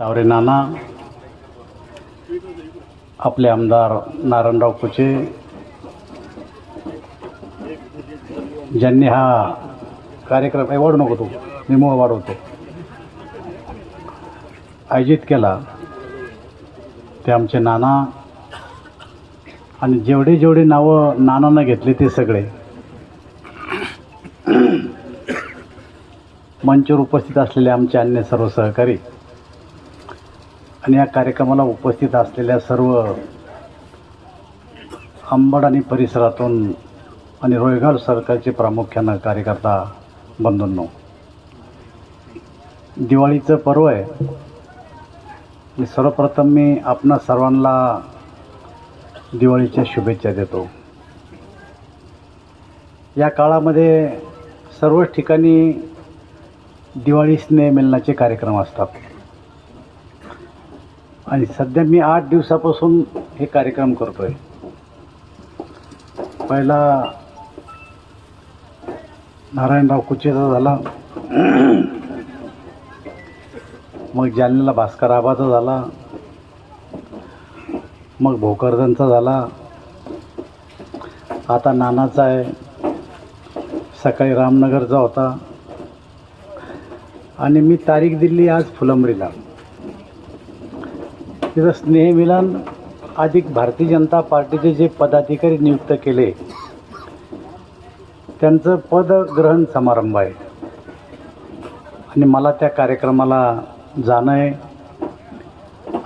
तावरे नाना आपले आमदार नारायणराव कुचे ज्यांनी हा कार्यक्रम वाढू नको तू मी मोह वाढवतो. आयोजित केला ते आमचे नाना आणि जेवढे जेवढे नावं नानानं घेतले ते सगळे मंचवर उपस्थित असलेले आमचे अन्य सर्व सहकारी आणि या कार्यक्रमाला उपस्थित असलेल्या सर्व अंबड आणि परिसरातून आणि रोयगाव सरकारचे प्रामुख्यानं कार्यकर्ता बंधूंनो दिवाळीचं पर्व आहे. सर्वप्रथम मी आपणा सर्वांना दिवाळीच्या शुभेच्छा देतो. या काळामध्ये सर्वच ठिकाणी दिवाळी स्नेहमिलनाचे कार्यक्रम असतात. आणि सध्या मी आठ दिवसापासून हे कार्यक्रम करतोय. पहिला नारायणराव कुचेचा झाला. मग जालन्याला भास्कर आबाचा झाला. मग भोकरदनचा झाला. आता नानाचा आहे. सकाळी रामनगरचा होता. आणि मी तारीख दिली आज फुलंबरीला. तिथं स्नेहमिलन अधिक भारतीय जनता पार्टीचे जे पदाधिकारी नियुक्त केले त्यांचं पदग्रहण समारंभ आहे. आणि मला त्या कार्यक्रमाला जाणं आहे.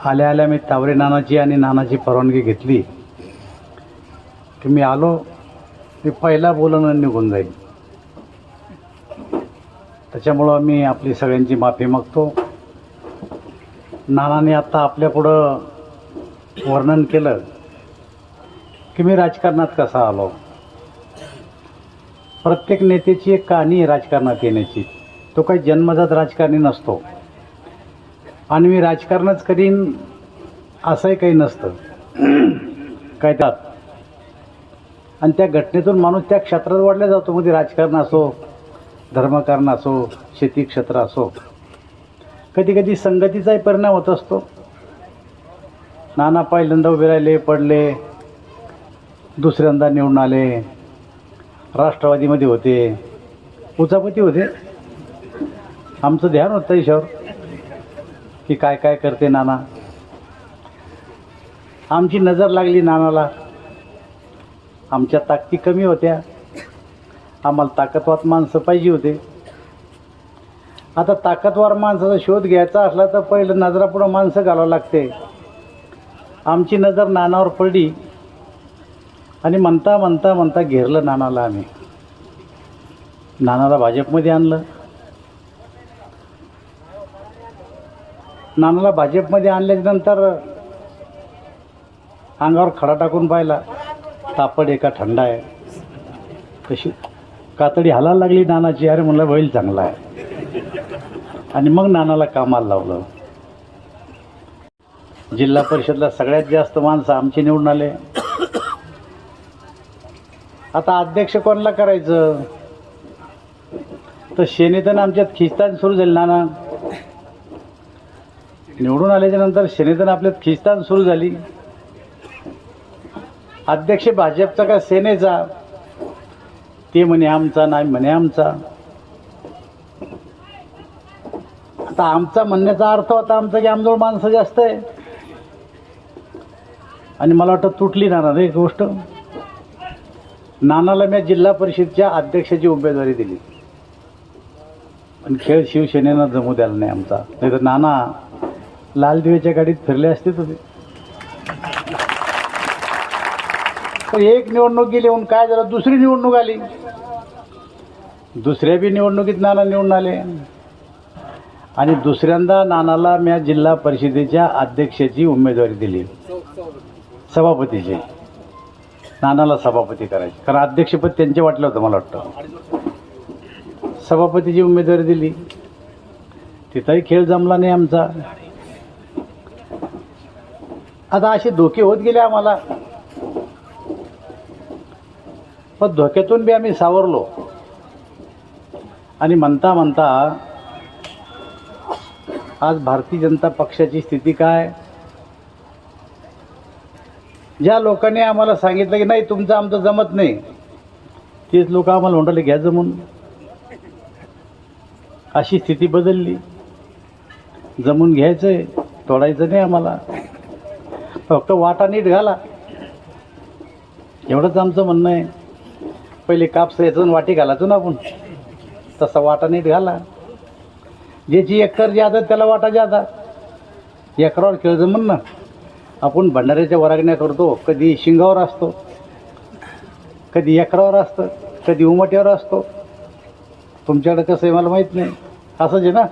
आल्या आल्या मी तावरे नानाची आणि नानाची परवानगी घेतली. की मी आलो मी पहिला बोलणं निघून जाईल. त्याच्यामुळं मी आपली सगळ्यांची माफी मागतो. नानाने आत्ता आपल्यापुढं वर्णन केलं की मी राजकारणात कसा आलो? प्रत्येक नेत्याची एक कहाणी आहे राजकारणात येण्याची. तो काही जन्मजात राजकारणी नसतो. आणि मी राजकारणच करीन असंही काही नसतं. काय त्यात? आणि त्या घटनेतून माणूस त्या क्षेत्रात वाढला जातो. मग ते राजकारण असो धर्मकारण असो शेती क्षेत्र असो. कधी कधी संगतीचाही परिणाम होत असतो. नाना पहिल्यांदा उभे राहिले पडले. दुसऱ्यांदा निवडून आले. राष्ट्रवादीमध्ये होते. उचापती होते. आमचं ध्यान होतं ईश्वर की काय काय करते नाना? आमची नजर लागली नानाला. आमच्या ताकदी कमी होत्या. आम्हाला ताकदवात माणसं पाहिजे होते. आता ताकदवार माणसाचा शोध घ्यायचा असला तर पहिलं नजरापुढं माणसं घालावं लागते. आमची नजर नानावर पडली. आणि म्हणता म्हणता म्हणता घेरलं नानाला आम्ही. नानाला भाजपमध्ये आणलं. नानाला भाजपमध्ये आणल्याच्यानंतर अंगावर खडा टाकून पाहिला. तापड एका थंड आहे. कशी? कातडी हालायला लागली नानाची. अरे म्हणलं बैल चांगला आहे. आणि मग नानाला कामाला लावलं. जिल्हा परिषदला सगळ्यात जास्त माणसं आमचे निवडून आले. आता अध्यक्ष कोणाला करायचं? तर शेनेतन आमच्यात खिस्तान सुरू झाली नाना. निवडून आल्याच्यानंतर शेनेतन आपल्यात खिस्तान सुरू झाली. अध्यक्ष भाजपचा का सेनेचा? ते म्हणे आमचा नाही म्हणे आमचा. आता आमचा म्हणण्याचा अर्थ होता आमचा की आमजवळ माणसं जास्त आहे. आणि मला वाटतं तुटली नाना एक गोष्ट. नानाला मी जिल्हा परिषदच्या अध्यक्षाची उमेदवारी दिली. आणि खेळ शिवसेनेनं जमू द्यायला नाही आमचा. नाही तर नाना लाल दिवेच्या गाडीत फिरले असते तुम्ही तर एक निवडणूक गेली म्हणून काय झालं? दुसरी निवडणूक आली. दुसऱ्या बी निवडणुकीत नाना निवडून आले. आणि दुसऱ्यांदा नानाला मी जिल्हा परिषदेच्या अध्यक्षाची उमेदवारी दिली. सभापतीची. नानाला सभापती करायची. कारण अध्यक्षपद त्यांचे वाटलं होतं मला वाटतं. सभापतीची उमेदवारी दिली. तिथंही खेळ जमला नाही आमचा. आता असे धोके होत गेले आम्हाला. पण धोक्यातून बी आम्ही सावरलो. आणि म्हणता म्हणता आज भारतीय जनता पक्षाची स्थिती काय? ज्या लोकांनी आम्हाला सांगितलं की नाही तुमचं आमचं जमत नाही तेच लोक आम्हाला म्हणाले घ्या जमून. अशी स्थिती बदलली. जमून घ्यायचं आहे तोडायचं नाही आम्हाला. फक्त वाटा नीट घाला. एवढंच आमचं म्हणणं आहे. पहिले कापसायचं आणि वाटी घालायचो ना आपण. तसा वाटा नीट घाला. ज्याची एकर ज्यादा त्याला वाटा आता. एकरावर खेळचं म्हण ना. आपण भंडाऱ्याच्या वरागण्या करतो. कधी शिंगावर असतो. कधी एकरावर असतं. कधी उमट्यावर असतो. तुमच्याकडे कसं आहे मला माहीत नाही. असंच आहे ना?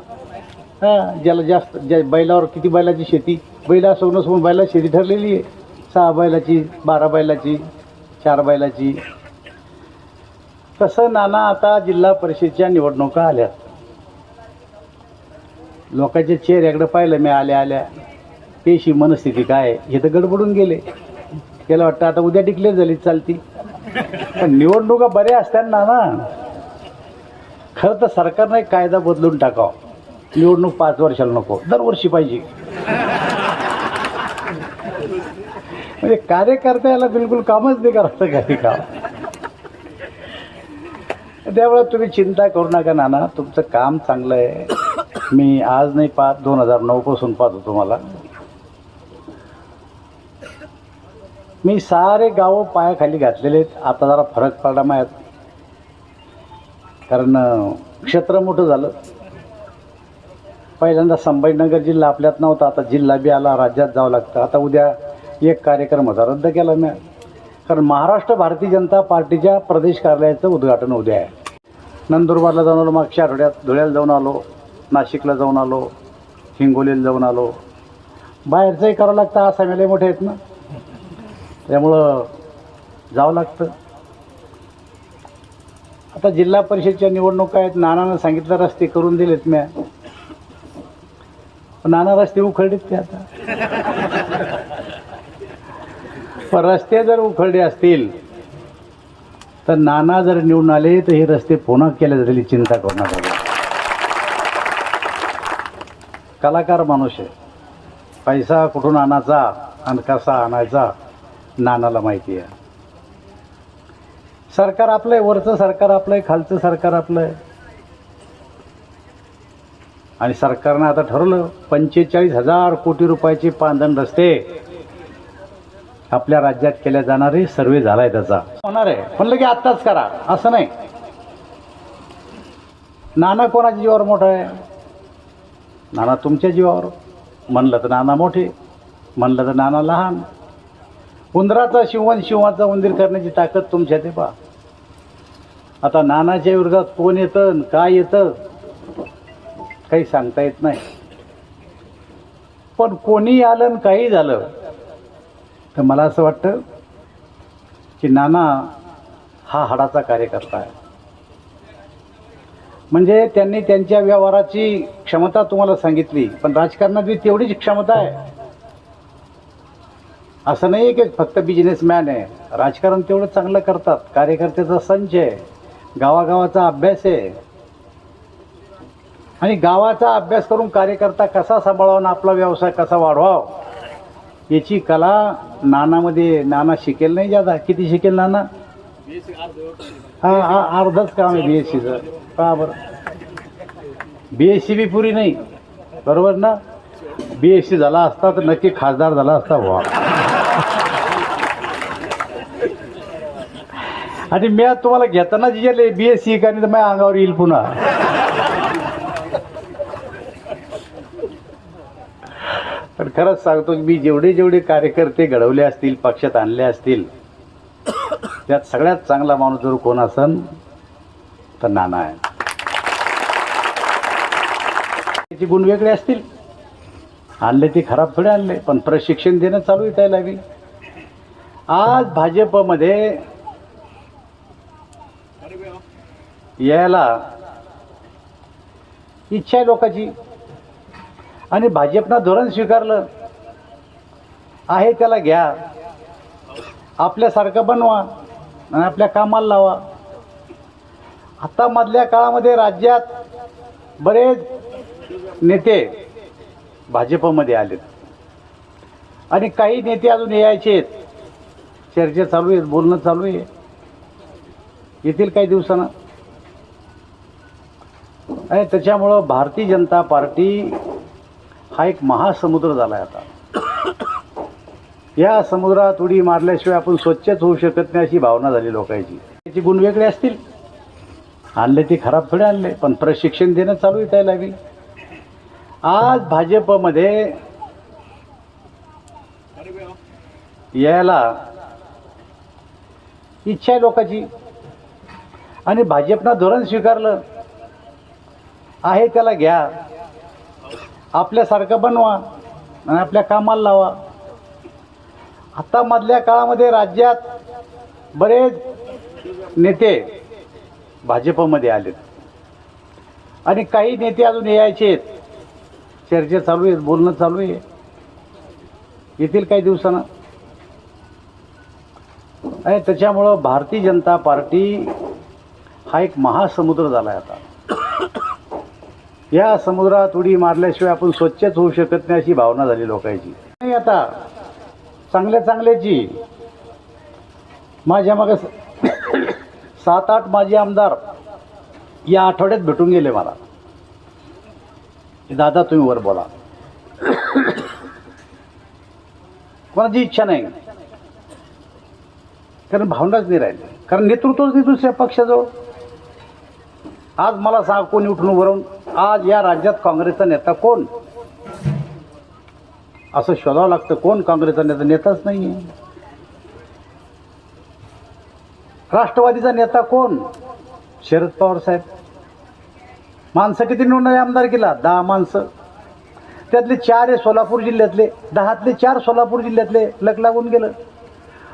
हां ज्याला जास्त ज्या बैलावर किती बैलाची शेती. बैला असो नसो बैला शेती ठरलेली आहे. सहा बैलाची बारा बैलाची चार बैलाची. तसं नाना आता जिल्हा परिषदच्या निवडणुका आल्यात. लोकांच्या चेहऱ्याकडे पाहिलं मी आल्या आल्या. पेशी मनस्थिती काय? आहे, हे तर गडबडून गेले. त्याला वाटतं आता उद्या डिक्लेअर झाली चालती. पण निवडणुका बऱ्या असतात ना ना खरं तर सरकारने कायदा बदलून टाकावा. निवडणूक पाच वर्षाला नको दरवर्षी पाहिजे. म्हणजे कार्यकर्त्याला बिलकुल कामच नाही करायचं काही काम त्यामुळे तुम्ही चिंता करू नका नाना. तुमचं काम चांगलं आहे. मी आज नाही पाहत दोन हजार नऊपासून पाहतो तुम्हाला. मी सारे गावं पायाखाली घातलेले आहेत. आता जरा फरक पडला माहीत कारण क्षेत्र मोठं झालं. पहिल्यांदा संभाजीनगर जिल्हा आपल्यात नव्हता. आता जिल्हा बी आला राज्यात जावं लागतं. आता उद्या एक कार्यक्रम होता रद्द केला मी. कारण महाराष्ट्र भारतीय जनता पार्टीच्या प्रदेश कार्यालयाचं उद्घाटन उद्या आहे. नंदुरबारला जाऊन आलो मागच्या आठवड्यात धुळ्याला जाऊन आलो. नाशिकला जाऊन आलो हिंगोलीला जाऊन आलो. बाहेरचंही करावं लागतं आसामीला मोठे आहेत ना. त्यामुळं जावं लागतं. आता जिल्हा परिषदच्या निवडणुका आहेत नानानं सांगितलं रस्ते करून दिलेत म्या. नाना रस्ते उखळलेत ते आता. पण रस्ते जर उखळले असतील तर नाना जर निवडून आले तर हे रस्ते पुन्हा केले जातील चिंता करू नका कलाकार माणूस आहे. पैसा कुठून आणायचा आणि कसा आणायचा नानाला माहिती आहे. सरकार आपलं आहे वरचं सरकार आपलं आहे खालचं सरकार आपलं आहे आणि सरकारनं आता ठरवलं पंचेचाळीस हजार कोटी रुपयाचे पांधन रस्ते आपल्या राज्यात केल्या जाणारे सर्वे झालाय त्याचा. होणार आहे म्हणलं की आत्ताच करा असं नाही. नाना कोणाच्या जीवावर मोठा आहे? नाना तुमच्या जीवावर. म्हणलं तर नाना मोठे म्हणलं तर नाना लहान. उंदराचा शिवण शिवाचा उंदीर करण्याची ताकद तुमच्या ते पा आता नानाच्या विरोधात कोण येतं आणि काय येतं काही सांगता येत नाही. पण कोणी आलं आणि काही झालं तर मला असं वाटतं की नाना हा हाडाचा कार्यकर्ता आहे. म्हणजे त्यांनी त्यांच्या व्यवहाराची क्षमता तुम्हाला सांगितली पण राजकारणात बी तेवढीच क्षमता आहे. असं नाही की फक्त बिझनेसमॅन आहे. राजकारण तेवढं चांगलं करतात. कार्यकर्त्याचा संच आहे. गावागावाचा अभ्यास आहे. आणि गावाचा अभ्यास करून कार्यकर्ता कसा सांभाळावा आणि आपला व्यवसाय कसा वाढवावा याची कला नानामध्ये नाना शिकेल नाही जादा. किती शिकेल नाना? हा हा अर्धच काम आहे बी एस सीचं का बरं. बी एस सी बी पुरी नाही. बरोबर ना? बी एस सी झाला असता तर नक्की खासदार झाला असता बुवा. आणि मी आज तुम्हाला घेताना जे बी एस सी का नाही तर माझ्या अंगावर येईल पुन्हा. पण खरंच सांगतो की मी जेवढे जेवढे कार्यकर्ते घडवले असतील पक्षात आणले असतील त्यात सगळ्यात चांगला माणूस जर कोण असन तर नाना आहे. त्याचे गुण वेगळे असतील. आणले ते खराब थोडे आणले पण प्रशिक्षण देणं चालू आहे त्याला आज भाजपमध्ये यायला इच्छा आहे लोकांची. आणि भाजपनं धोरण स्वीकारलं. आहे त्याला घ्या. आपल्यासारखं बनवा. आणि आपल्या कामाला लावा. आता मधल्या काळामध्ये राज्यात बरेच नेते भाजपमध्ये आलेत. आणि काही नेते अजून यायचे आहेत. चर्चा चालू आहेत बोलणं चालू आहे. येतील काही दिवसानं. आणि त्याच्यामुळं भारतीय जनता पार्टी हा एक महासमुद्र झाला आहे आता. या समुद्रात उडी मारल्याशिवाय आपण स्वच्छच होऊ शकत नाही अशी भावना झाली लोकांची. त्याची गुण वेगळे असतील. आणले ते खराब थोडे आणले पण प्रशिक्षण देणं चालू आहे त्याला आज भाजपमध्ये यायला इच्छा आहे लोकांची. आणि भाजपनं धोरण स्वीकारलं. आहे त्याला घ्या. आपल्यासारखं बनवा आणि आपल्या कामाला लावा. आता मधल्या काळामध्ये राज्यात बरेच नेते भाजपमध्ये आलेत. आणि काही नेते अजून यायचे आहेत. चर्चा चालू आहेत बोलणं चालू आहे. येतील काही दिवसानं. आणि त्याच्यामुळं भारतीय जनता पार्टी हा एक महासमुद्र झाला आहे आता. या समुद्रात उडी मारल्याशिवाय आपण स्वच्छच होऊ शकत नाही अशी भावना झाली लोकांची. नाही आता चांगल्या चांगल्याची माझ्या मागे सात आठ माझे आमदार या आठवड्यात भेटून गेले मला. दादा तुम्ही वर बोला. कोणाची इच्छा नाही. कारण भावनाच नाही राहिली. कारण नेतृत्वच नाही दुसऱ्या पक्षाजवळ. आज मला सांग कोणी उठून उभं आज या राज्यात काँग्रेसचा नेता कोण? असं शोधावं लागतं. कोण काँग्रेसचा नेता? नेताच नाही आहे राष्ट्रवादीचा नेता कोण? शरद पवार साहेब. माणसं किती निवडणारे आमदार केला? दहा माणसं. त्यातले चार हे सोलापूर जिल्ह्यातले. दहातले चार सोलापूर जिल्ह्यातले. लग लागून गेलं.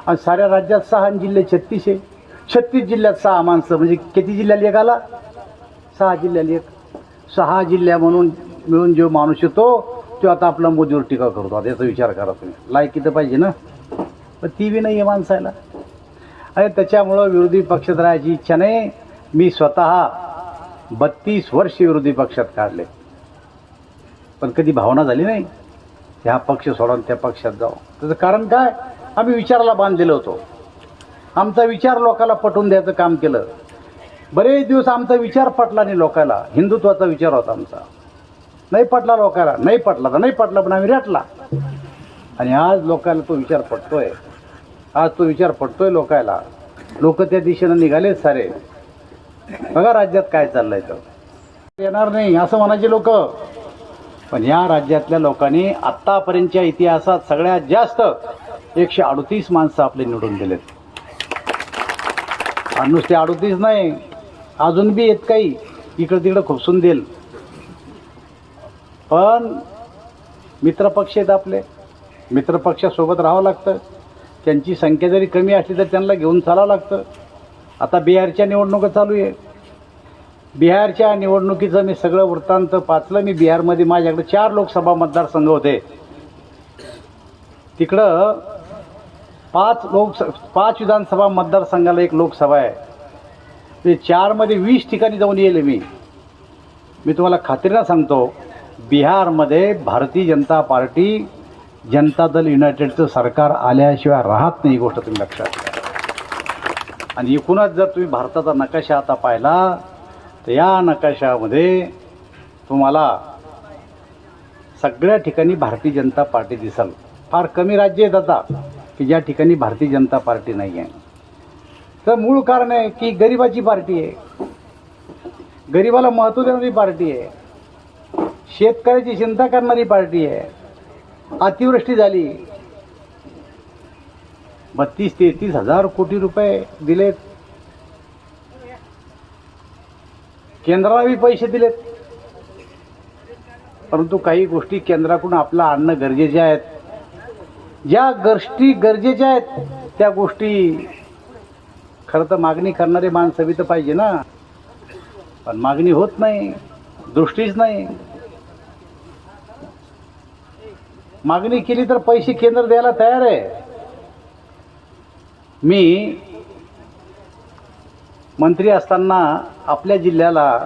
आणि साऱ्या राज्यात सहा आणि जिल्हे छत्तीस आहे. छत्तीस जिल्ह्यात सहा माणसं. म्हणजे किती जिल्ह्याला एक आला? सहा जिल्ह्याला एक. सहा जिल्ह्या म्हणून मिळून जो माणूस येतो तो आता आपला मोदीवर टीका करतो आता याचा विचार करा तुम्ही. लायकी तर पाहिजे ना. पण ती बी नाही आहे माणसाला. आणि त्याच्यामुळं विरोधी पक्षात राहायची इच्छा नाही. मी स्वतः बत्तीस वर्ष विरोधी पक्षात काढले. पण कधी भावना झाली नाही. ह्या पक्ष सोडून त्या पक्षात जाऊ. त्याचं कारण काय? आम्ही विचाराला बांधलेलो होतो. आमचा विचार लोकांना पटवून द्यायचं काम केलं. बरेच दिवस आमचा विचार पटला नाही लोकांना हिंदुत्वाचा विचार होता आमचा. नाही पटला लोकांना नाही पटला तर नाही पटला पण आम्ही रेटला. आणि आज लोकांना तो विचार पटतोय. आज तो विचार पटतोय लोकायला. लोक त्या दिशेनं निघालेच सारे. बघा राज्यात काय चाललंय तर. येणार नाही असं म्हणायचे लोक. पण या राज्यातल्या लोकांनी आत्तापर्यंतच्या इतिहासात सगळ्यात जास्त एकशे अडतीस माणसं आपले निवडून दिलेत. आणि नुसते अडतीस नाही अजून बी येत काही. इकडं तिकडं खुपसून देईल. पण मित्रपक्ष आहेत आपले. मित्रपक्षासोबत राहावं लागतं. त्यांची संख्या जरी कमी असली तर त्यांना घेऊन चालावं लागतं. आता बिहारच्या निवडणुका चालू आहे बिहारच्या निवडणुकीचं मी सगळं वृत्तांत पाचलं. मी बिहारमध्ये माझ्याकडे चार लोकसभा मतदारसंघ होते. तिकडं पाच लोकस पाच विधानसभा मतदारसंघाला एक लोकसभा आहे. ते चारमध्ये वीस ठिकाणी जाऊन येईल मी. मी तुम्हाला खात्रीनं सांगतो. बिहारमध्ये भारतीय जनता पार्टी जनता दल युनायटेडचं सरकार आल्याशिवाय राहत नाही ही गोष्ट तुम्ही लक्षात घ्या आणि एकूणच जर तुम्ही भारताचा नकाशा आता पाहिला तर या नकाशामध्ये तुम्हाला सगळ्या ठिकाणी भारतीय जनता पार्टी दिसाल. फार कमी राज्य आहेत आता की ज्या ठिकाणी भारतीय जनता पार्टी नाही आहे. तर मूळ कारण आहे की गरिबाची पार्टी आहे. गरिबाला महत्त्व देणारी पार्टी आहे. शेतकऱ्याची चिंता करणारी पार्टी आहे. अतिवृष्टी झाली. बत्तीस तेहतीस हजार कोटी रुपये दिलेत. केंद्राला बी पैसे दिलेत. परंतु काही गोष्टी केंद्राकडून आपलं आणणं गरजेचे आहेत. ज्या गोष्टी गरजेच्या आहेत त्या गोष्टी खरं तर मागणी करणारे माणसं बी तर पाहिजे ना. पण मागणी होत नाही दृष्टीच नाही. मागणी केली तर पैसे केंद्र द्यायला तयार आहे. मी मंत्री असताना आपल्या जिल्ह्याला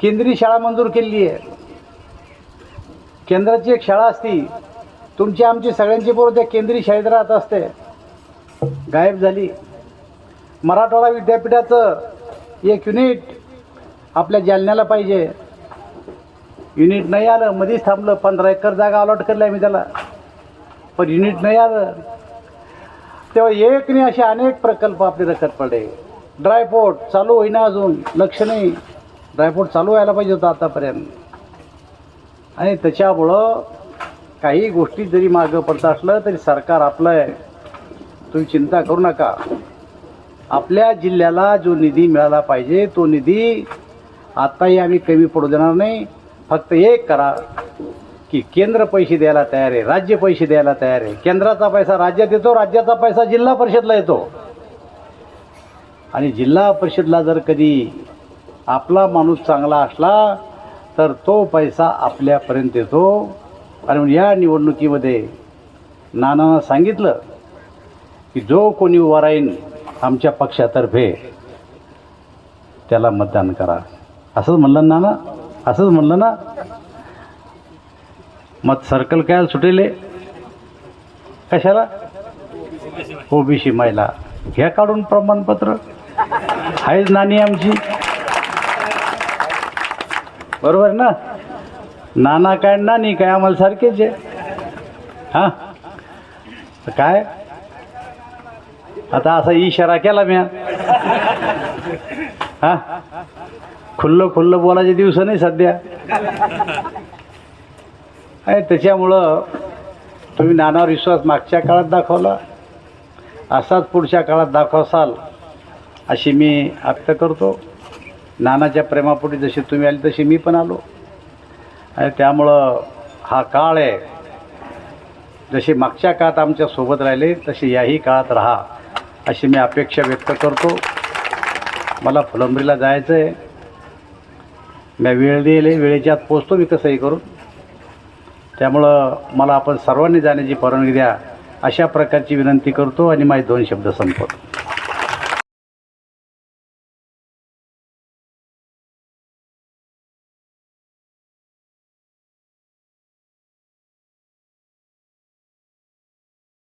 केंद्रीय शाळा मंजूर केलेली आहे. केंद्राची एक शाळा असती तुमची आमची सगळ्यांची पोरं त्या केंद्रीय शाळेत राहत असते. गायब झाली. मराठवाडा विद्यापीठाचं एक युनिट आपल्या जालन्याला पाहिजे. युनिट नाही आलं मध्येच थांबलं. पंधरा एकर जागा अलॉट करली आहे मी त्याला. पण युनिट नाही आलं. तेव्हा एक नाही असे अनेक प्रकल्प आपले रखत पडले. ड्रायपोर्ट चालू होईना अजून. लक्ष नाही. ड्रायपोर्ट चालू व्हायला पाहिजे होतं आतापर्यंत. आणि त्याच्यामुळं काही गोष्टी जरी मागं पडत असलं तरी सरकार आपलं आहे. तुम्ही चिंता करू नका. आपल्या जिल्ह्याला जो निधी मिळाला पाहिजे तो निधी आत्ताही आम्ही कमी पडू देणार नाही. फक्त एक करा की केंद्र पैसे द्यायला तयार आहे राज्य पैसे द्यायला तयार आहे. केंद्राचा पैसा राज्यात येतो राज्याचा पैसा जिल्हा परिषदला येतो. आणि जिल्हा परिषदला जर कधी आपला माणूस चांगला असला तर तो पैसा आपल्यापर्यंत येतो. आणि या निवडणुकीमध्ये नानानं सांगितलं की जो कोणी उभा राहीन आमच्या पक्षातर्फे त्याला मतदान करा. असंच म्हणलं नाना? असंच म्हणलं ना मग सर्कल काय सुटेले? कशाला? ओबीसी महिला. घ्या काढून प्रमाणपत्र. आहेच नानी आमची. बरोबर ना? नाना काय नानी काय आम्हाला सारखेच आहे. हां? काय? आता असा इशारा केला मी हा? खुल्लं खुल्लं बोलायचे दिवस नाही सध्या. आणि त्याच्यामुळं तुम्ही नानावर विश्वास मागच्या काळात दाखवला. असाच पुढच्या काळात दाखवसाल अशी मी व्यक्त करतो. नानाच्या प्रेमापोटी जशी तुम्ही आली तशी मी पण आलो. आणि त्यामुळं हा काळ आहे. जशी मागच्या काळात आमच्यासोबत राहिले तशी याही काळात राहा अशी मी अपेक्षा व्यक्त करतो. मला फुलंब्रीला जायचं आहे मी वेळ दिले वेळेच्या आत पोचतो मी कसंही करून. त्यामुळं मला आपण सर्वांनी जाण्याची परवानगी द्या अशा प्रकारची विनंती करतो आणि माझे दोन शब्द संपवतो.